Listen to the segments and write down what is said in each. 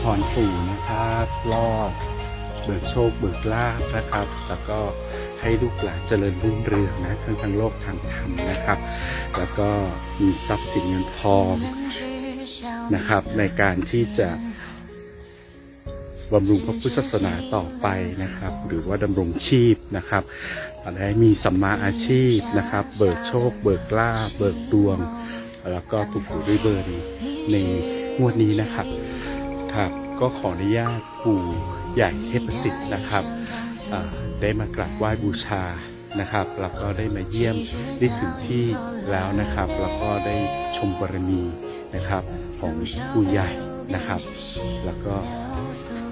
พรปู่นะครับรอดเบิกโชคเบิกลาภนะครับ แล้วก็ให้ลูกหลานเจริญรุ่งเรืองนะทั้งทางโลกทางธรรมนะครับ แล้วก็มีทรัพย์สินเงินทองนะครับ ในการที่จะบำรุงพระพุทธศาสนาต่อไปนะครับ หรือว่าดำรงชีพนะครับและมีสัมมาอาชีพนะครับ เบิกโชค เบิกลาเบิกดวง แล้วก็ถูกหวยด้วยเบอร์ในงวดนี้นะครับ ครับ ก็ขออนุญาตปู่ใหญ่เทพสิทธิ์นะครับได้มากราบไหว้บูชานะครับแล้วก็ได้มาเยี่ยมได้ถึงที่แล้วนะครับ แล้วก็ได้ชมบารมีนะครับของปู่ใหญ่นะครับ แล้วก็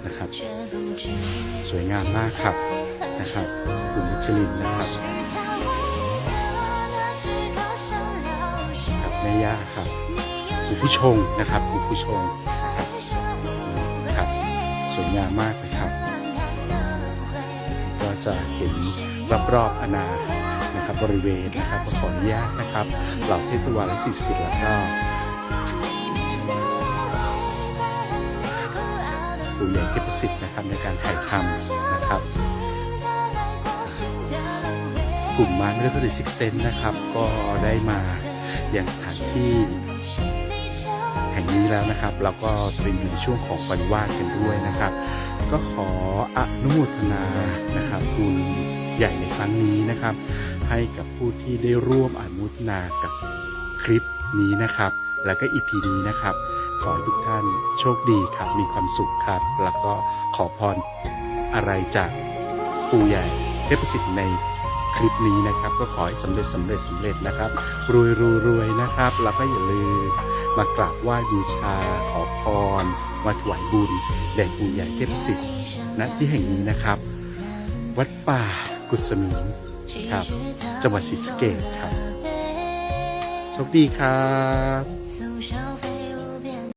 นะครับ สวยงามมากครับนะครับคุณมุชลินนะครับครับแม่ย่าครับคุณผู้ชงนะครับคุณผู้ชง สวยงามมากนะครับ ก็จะเห็นรอบๆอาณานะครับบริเวณนะครับขออนุญาตนะครับเหล่าเทพวาและศิษย์ศิลป์แล้วก็ปู่ใหญ่เทพสิทธิ์นะครับในการถ่ายทำนะครับกลุ่มมาเรื่องผลิตซิกเซนนะครับ ก็ได้มาอย่างสถานที่ นี้แล้วนะครับแล้วก็เตรีมอยู่ในช่วงของปริวาสกันด้วยนะครับ ก็ขออนุโมทนานะครับบุญใหญ่ในครั้งนี้นะครับ ให้กับผู้ที่ได้ร่วมอนุโมทนากับคลิปนี้นะครับ แล้วก็อีพีนี้นะครับ ขอให้ทุกท่านโชคดีครับมีความสุขครับ แล้วก็ขอพรอะไรจากปู่ใหญ่เทพสิทธิ์ในคลิปนี้นะครับ ก็ขอให้สำเร็จสำเร็จสำเร็จนะครับรวยรวยรวยนะครับ แล้วก็อย่าลืม มากราบไหว้บูชา ขอพรมาถวายบุญแด่ปู่ใหญ่เทพสิทธิ์ณที่แห่งนี้นะครับ วัดป่ากุศมิงครับ จังหวัดศรีสะเกษครับโชคดีครับ